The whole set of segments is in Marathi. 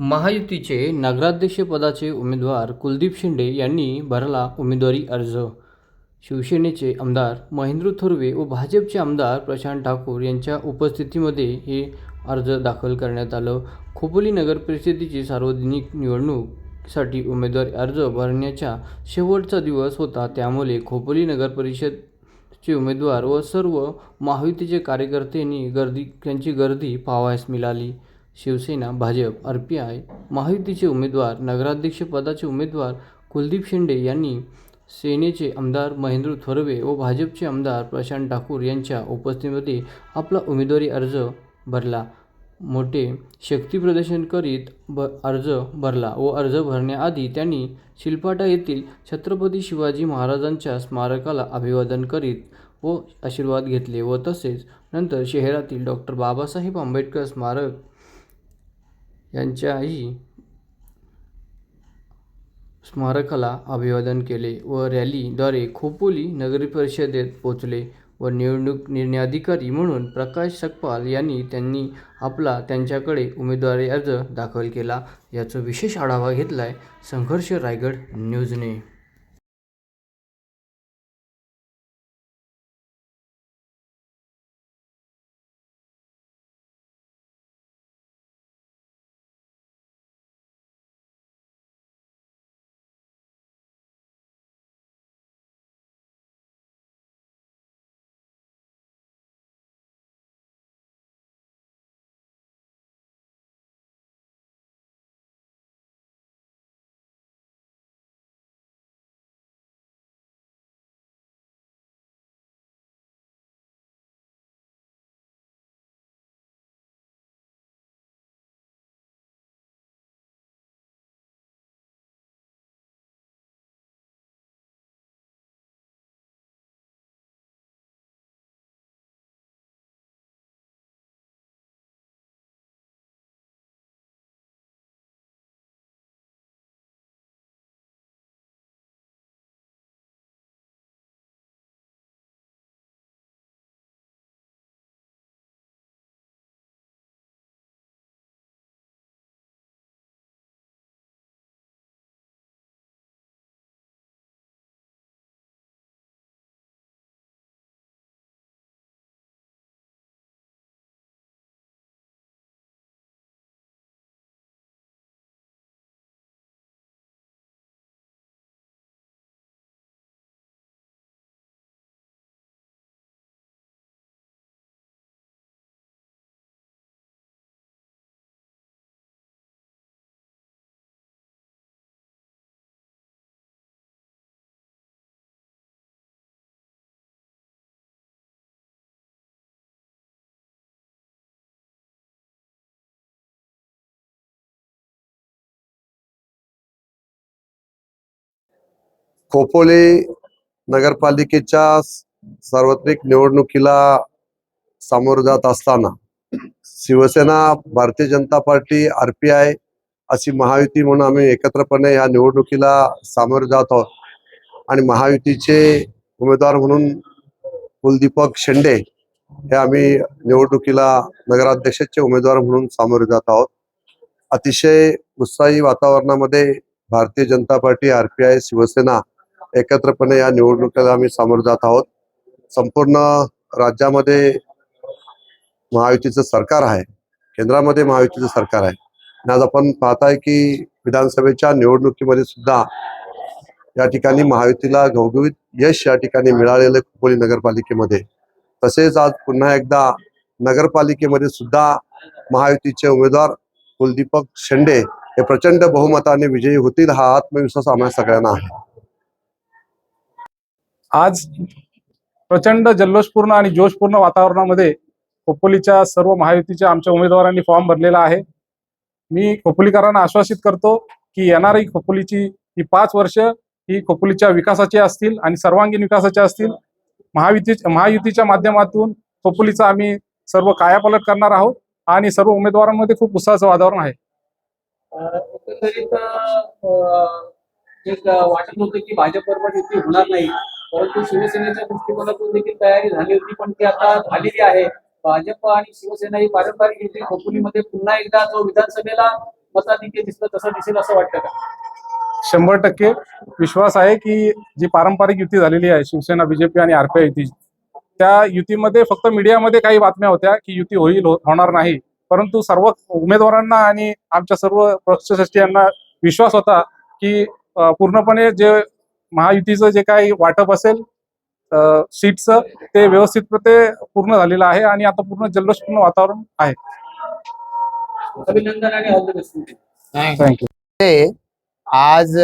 महायुतीचे नगराध्यक्षपदाचे उमेदवार कुलदीप शिंदे यांनी भरला उमेदवारी अर्ज. शिवसेनेचे आमदार महेंद्र थोरवे व भाजपचे आमदार प्रशांत ठाकूर यांच्या उपस्थितीमध्ये हे अर्ज दाखल करण्यात आलं. खोपोली नगर परिषदेची सार्वजनिक निवडणूकसाठी उमेदवारी अर्ज भरण्याचा शेवटचा दिवस होता. त्यामुळे खोपोली नगर परिषदचे उमेदवार व सर्व महायुतीचे कार्यकर्त्यांनी गर्दी त्यांची गर्दी पाहावयास मिळाली. Shiv Sena Bhajap R P I महायुतीचे उमेदवार नगराध्यक्षपदाचे उमेदवार कुलदीप शिंदे यांनी सेनेचे आमदार महेंद्र थोरवे व भाजपचे आमदार प्रशांत ठाकूर यांच्या उपस्थितीमध्ये आपला उमेदवारी अर्ज भरला. मोठे शक्तीप्रदर्शन करीत ब अर्ज भरला व अर्ज भरण्याआधी त्यांनी शिलपाटा येथील छत्रपती शिवाजी महाराजांच्या स्मारकाला अभिवादन करीत व आशीर्वाद घेतले व तसेच नंतर शहरातील डॉक्टर बाबासाहेब आंबेडकर स्मारक यांच्याही स्मारकाला अभिवादन केले व रॅलीद्वारे खोपोली नगरपरिषदेत पोहोचले व निवडणूक निर्णयाधिकारी म्हणून प्रकाश सकपाल यांनी त्यांनी आपला त्यांच्याकडे उमेदवारी अर्ज दाखल केला. याचा विशेष आढावा घेतला आहे संघर्ष रायगड न्यूजने. खोपोली नगरपालिकेच्या सार्वत्रिक निवडणुकीला सामोरं जात असताना Shiv Sena Bharatiya Janata Party R P I अशी महायुती म्हणून आम्ही एकत्रपणे या निवडणुकीला सामोरे जात आहोत. आणि महायुतीचे उमेदवार म्हणून कुलदीपक शेंडे हे आम्ही निवडणुकीला नगराध्यक्षाचे उमेदवार म्हणून सामोरे जात आहोत. अतिशय उत्साही वातावरणामध्ये Bharatiya Janata Party R P I Shiv Sena एकत्रपणे या निवडणुकीला आम्ही सामोरं जात आहोत. संपूर्ण राज्यामध्ये महायुतीचं सरकार आहे. केंद्रामध्ये महायुतीचं सरकार आहे. आणि आज आपण पाहताय की विधानसभेच्या निवडणुकीमध्ये सुद्धा या ठिकाणी महायुतीला घवघवीत यश या ठिकाणी मिळालेलं खोपोली नगरपालिकेमध्ये. तसेच आज पुन्हा एकदा नगरपालिकेमध्ये सुद्धा महायुतीचे उमेदवार कुलदीपक शेंडे हे प्रचंड बहुमताने विजयी होतील हा आत्मविश्वास आम्हाला सगळ्यांना आहे. आज प्रचंड जल्लोषपूर्ण आणि जोशपूर्ण वातावरणामध्ये खोपोलीच्या सर्व महायुतीच्या आमच्या उमेदवारांनी फॉर्म भरलेला आहे. मी खोपोलीकरांना आश्वासित करतो की येणारी खोपोलीची ही पाच वर्ष ही खोपोलीच्या विकासाची असतील आणि सर्वांगीण विकासाच्या असतील महायुती महायुतीच्या माध्यमातून खोपोलीचा आम्ही सर्व कायापालट करणार आहोत आणि सर्व उमेदवारांमध्ये खूप उत्साहाचं वातावरण आहे. वाटत होतं की भाजप बरोबर युती होणार नाही. परंतु शिवसेनेच्या दृष्टिकोनातून देखील तयारी झाली होती पण ती आता झालेली आहे. भाजप आणि शिवसेना ही पारंपरिक युती खोपोलीमध्ये पुन्हा एकदा जो विधानसभेला मताधिक्य दिसलं तसं दिसेल असं वाटतं का? शंभर टक्के. विश्वास आहे की जी पारंपरिक युती झालेली आहे शिवसेना बीजेपी आणि आरपीआय युती त्या युतीमध्ये फक्त मीडियामध्ये काही बातम्या होत्या की युती होईल हो, होणार नाही. परंतु सर्व उमेदवारांना आणि आमच्या सर्व पक्षश्रेष्ठीयांना विश्वास होता की पूर्णपणे जे महायुतीचं जे काही वाटप असेल सीटचं ते व्यवस्थितपणे पूर्ण झालेलं आहे आणि आता पूर्ण जल्लोषपूर्ण वातावरण आहे. अभिनंदन आणि ऑल द बेस्ट थँक्यू ते आज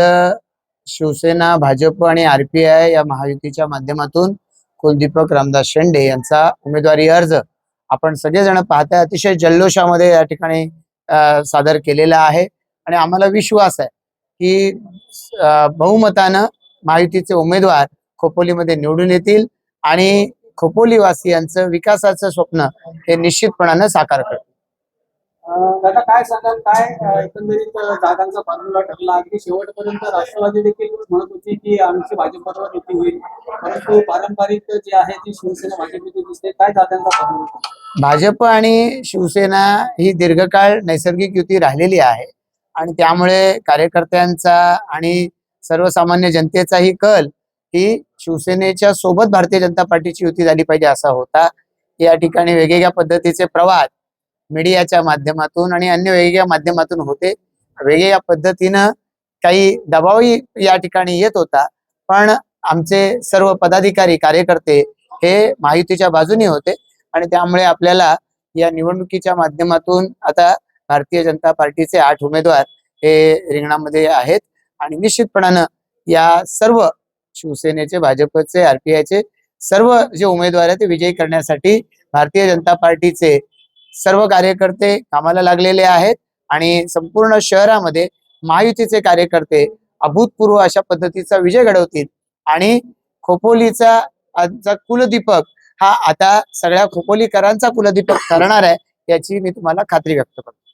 शिवसेना भाजप आणि आरपीआय या महायुतीच्या माध्यमातून कुलदीपक रामदास शेंडे यांचा उमेदवारी अर्ज आपण सगळेजण पाहताय. अतिशय जल्लोषामध्ये या ठिकाणी सादर केलेला आहे. आणि आम्हाला विश्वास आहे की बहुमतानं महायुतीचे उमेदवार खोपोलीमध्ये निवडून येतील आणि खोपोलीवासियांचं विकासाचं स्वप्न हे निश्चितपणानं साकार करतील. अं, दादा काय सांगाल? काय अं, एकंदरीत अं, जागांचा फॉर्म्युला ठरला? अगदी शेवटपर्यंत राष्ट्रवादी देखील म्हणत होती की आमची भाजपबरोबर युती होईल. परंतु पारंपरिक जे आहे ती शिवसेना भाजप युती दिसते. काय जागांचा फॉर्म्युला भाजप आणि शिवसेना ही दीर्घकाळ नैसर्गिक युती राहिलेली आहे. आणि त्यामुळे कार्यकर्त्यांचा आणि सर्वसामान्य जनतेचाही कल की शिवसेनेच्या सोबत भारतीय जनता पार्टीची युती झाली पाहिजे असा होता. या ठिकाणी वेगवेगळ्या पद्धतीचे प्रवाद मीडियाच्या माध्यमातून आणि अन्य वेगवेगळ्या माध्यमातून होते. वेगवेगळ्या पद्धतीनं काही दबावही या ठिकाणी येत होता. पण आमचे सर्व पदाधिकारी कार्यकर्ते हे महायुतीच्या बाजूने होते आणि त्यामुळे आपल्याला या निवडणुकीच्या माध्यमातून आता भारतीय जनता पार्टीचे आठ उमेदवार हे रिंगणामध्ये आहेत. आणि निश्चितपणानं या सर्व शिवसेनेचे भाजपचे आरपीआयचे सर्व जे उमेदवार आहेत ते विजयी करण्यासाठी भारतीय जनता पार्टीचे सर्व कार्यकर्ते कामाला लागलेले आहेत आणि संपूर्ण शहरामध्ये महायुतीचे कार्यकर्ते अभूतपूर्व अशा पद्धतीचा विजय घडवतील. आणि खोपोलीचा आजचा कुलदीपक हा आता सगळ्या खोपोलीकरांचा कुलदीपक ठरणार आहे याची मी तुम्हाला खात्री व्यक्त करतो.